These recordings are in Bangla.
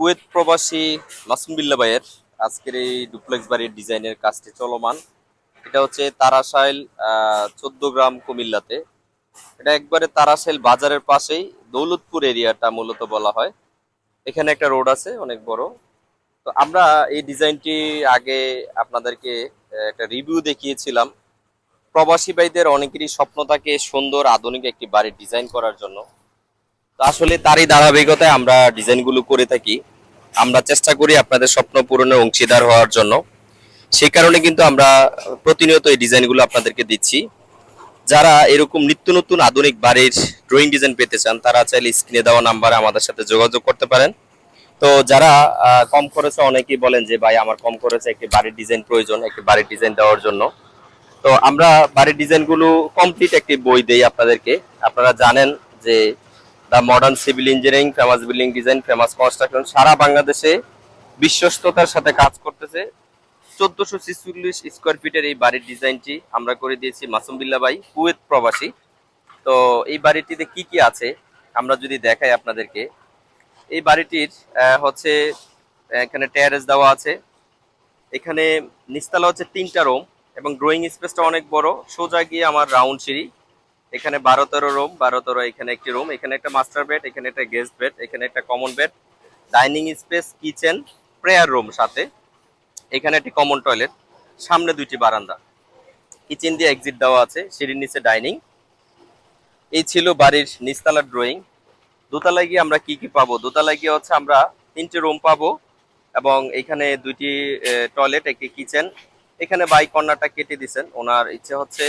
কুয়েত প্রবাসী মাসুম বিল্লা ভাইয়ের আজকের এই ডুপ্লেক্স বাড়ির ডিজাইনের কাজটি চলমান। এটা হচ্ছে তারাশাইল চোদ্দ গ্রাম কুমিল্লাতে। এটা একবারে তারাশাইল বাজারের পাশেই দৌলতপুর এরিয়াটা মূলত বলা হয়। এখানে একটা রোড আছে, অনেক বড়। তো আমরা এই ডিজাইনটি আগে আপনাদেরকে একটা রিভিউ দেখিয়েছিলাম। প্রবাসী ভাইদের অনেকেরই স্বপ্ন থাকে সুন্দর, আধুনিক একটি বাড়ির ডিজাইন করার জন্য। আসলে তারই ধারাবাহিকতায় আমরা ডিজাইনগুলো করে থাকি। আমরা চেষ্টা করি আপনাদের স্বপ্ন পূরণের অংশীদার হওয়ার জন্য। সেই কারণে কিন্তু আমরা প্রতিনিয়ত এই ডিজাইনগুলো আপনাদেরকে দিচ্ছি। যারা এরকম নিত্য নতুন আধুনিক বাড়ির ড্রয়িং ডিজাইন পেতে চান, তারা চাইলে স্ক্রিনে দেওয়া নাম্বারে আমাদের সাথে যোগাযোগ করতে পারেন। তো যারা কম খরচে অনেকেই বলেন যে, ভাই, আমার কম খরচে একটি বাড়ির ডিজাইন প্রয়োজন, একটি বাড়ির ডিজাইন দেওয়ার জন্য। তো আমরা বাড়ির ডিজাইনগুলো কমপ্লিট একটি বই দেই আপনাদেরকে। আপনারা জানেন যে the modern civil engineering, famous building design, famous construction, সারা বাংলাদেশে বিশ্বস্ততার সাথে কাজ করতেছে। চোদ্দশো ছিচল্লিশ স্কোয়ার ফিটের এই বাড়ির ডিজাইনটি আমরা করে দিয়েছি মাসুম বিল্লা ভাই, কুয়েত প্রবাসী। তো এই বাড়িটিতে কি কি আছে আমরা যদি দেখাই আপনাদেরকে। এই বাড়িটির হচ্ছে, এখানে টেরেস দেওয়া আছে। এখানে নিচতলা হচ্ছে তিনটা রুম এবং ড্রয়িং স্পেসটা অনেক বড়। সোজা গিয়ে আমার রাউন্ড সিঁড়ি। এখানে বারো তেরো রুম বারো তেরো এখানে একটি রুম এখানে একটা মাস্টার বেড এখানে একটা গেস্ট বেড এখানে একটা common bed dining space kitchen prayer room সাথে, এখানে একটি কমন টয়লেট সামনে দুইটি বারান্দা। কিচেন দিয়ে এক্সিট দেওয়া আছে, সিঁড়ির নিচে ডাইনিং এই ছিল বাড়ির নিচতলার ড্রয়িং দোতলায় গিয়ে আমরা কি কি পাবো? দোতলায় গিয়ে হচ্ছে আমরা তিনটি রুম পাবো এবং এখানে দুইটি টয়লেট একটি কিচেন এখানে বাই কর্নারটা কেটে দিছেন। ওনার ইচ্ছে হচ্ছে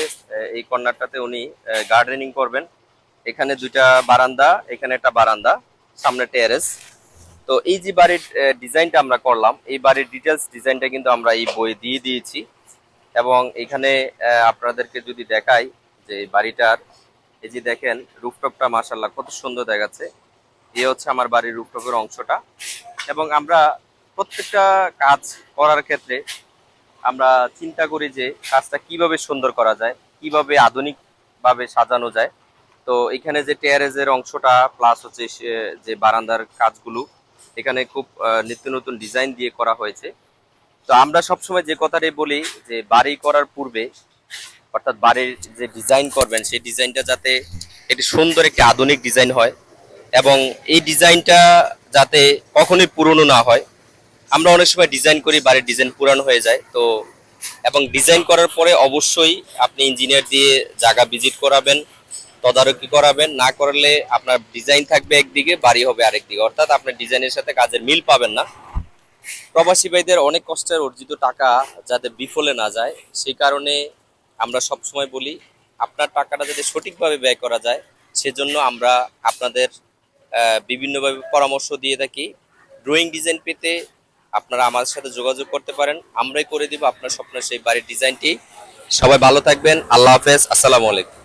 এই কর্নারটাতে উনি গার্ডেনিং করবেন। এখানে দুইটা বারান্দা, এখানে একটা বারান্দা, সামনে টেরেস তো এই যে বাড়ির ডিজাইনটা আমরা করলাম, এই বাড়ির ডিটেলস ডিজাইনটা কিন্তু আমরা এই বই দিয়ে দিয়েছি। এবং এখানে আপনাদেরকে যদি দেখাই যে এই বাড়িটার, এই যে দেখেন রুফটপটা মাসাল্লাহ কত সুন্দর দেখাচ্ছে। এ হচ্ছে আমার বাড়ির রুফটপের অংশটা। এবং আমরা প্রত্যেকটা কাজ করার ক্ষেত্রে আমরা চিন্তা করি যে কাজটা কীভাবে সুন্দর করা যায়, কীভাবে আধুনিক ভাবে সাজানো যায়। তো এখানে যে টেয়ারেজের অংশটা প্লাস হচ্ছে যে বারান্দার কাজগুলো, এখানে খুব নিত্য নতুন ডিজাইন দিয়ে করা হয়েছে। তো আমরা সবসময় যে কথাটাই বলি যে বাড়ি করার পূর্বে, অর্থাৎ বাড়ির যে ডিজাইন করবেন, সেই ডিজাইনটা যাতে এটি সুন্দর একটি আধুনিক ডিজাইন হয় এবং এই ডিজাইনটা যাতে কখনোই পুরনো না হয়। আমরা অনেক সময় ডিজাইন করি, বাড়ির ডিজাইন পুরানো হয়ে যায়, তো এবং ডিজাইন করার পরে অবশ্যই আপনি ইঞ্জিনিয়ার দিয়ে জায়গা ভিজিট করাবেন, তদারকি করাবেন, না করলে আপনার ডিজাইন থাকবে একদিকে, বাড়ি হবে আরেকদিকে অর্থাৎ আপনার ডিজাইনের সাথে কাজের মিল পাবেন না। প্রবাসী ভাইদের অনেক কষ্টের অর্জিত টাকা যাতে বিফলে না যায়, সেই কারণে আমরা সব সময় বলি, আপনার টাকাটা যাতে সঠিকভাবে ব্যয় করা যায়, সেজন্য আমরা আপনাদের বিভিন্নভাবে পরামর্শ দিয়ে থাকি। ড্রয়িং ডিজাইন পেতে আপনারা আমাদের সাথে যোগাযোগ করতে পারেন। আমরাই করে দিব আপনার স্বপ্নের সেই বাড়ির ডিজাইনটি। সবাই ভালো থাকবেন। আল্লাহ হাফেজ। আসসালামু আলাইকুম।